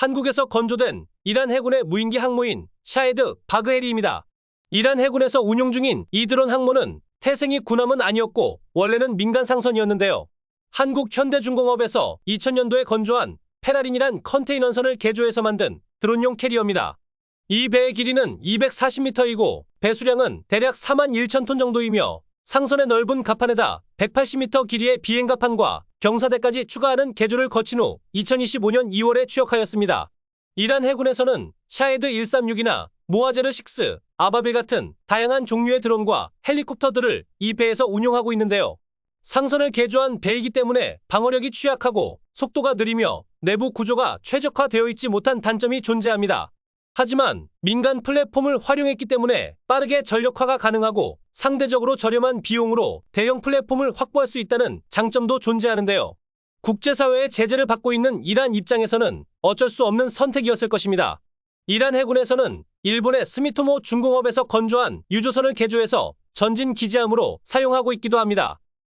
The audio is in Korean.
한국에서 건조된 이란 해군의 무인기 항모인 샤헤드 바그헤리입니다. 이란 해군에서 운용 중인 이 드론 항모는 태생이 군함은 아니었고 원래는 민간 상선이었는데요. 한국 현대중공업에서 2000년도에 건조한 페라린이란 컨테이너선을 개조해서 만든 드론용 캐리어입니다. 이 배의 길이는 240m이고 배수량은 대략 4만 1천 톤 정도이며 상선의 넓은 갑판에다 180m 길이의 비행 갑판과 경사대까지 추가하는 개조를 거친 후 2025년 2월에 취역하였습니다. 이란 해군에서는 샤헤드 136이나 모하제르 6, 아바빌 같은 다양한 종류의 드론과 헬리콥터들을 이 배에서 운용하고 있는데요. 상선을 개조한 배이기 때문에 방어력이 취약하고 속도가 느리며 내부 구조가 최적화되어 있지 못한 단점이 존재합니다. 하지만 민간 플랫폼을 활용했기 때문에 빠르게 전력화가 가능하고 상대적으로 저렴한 비용으로 대형 플랫폼을 확보할 수 있다는 장점도 존재하는데요. 국제사회의 제재를 받고 있는 이란 입장에서는 어쩔 수 없는 선택이었을 것입니다. 이란 해군에서는 일본의 스미토모 중공업에서 건조한 유조선을 개조해서 전진 기지함으로 사용하고 있기도 합니다.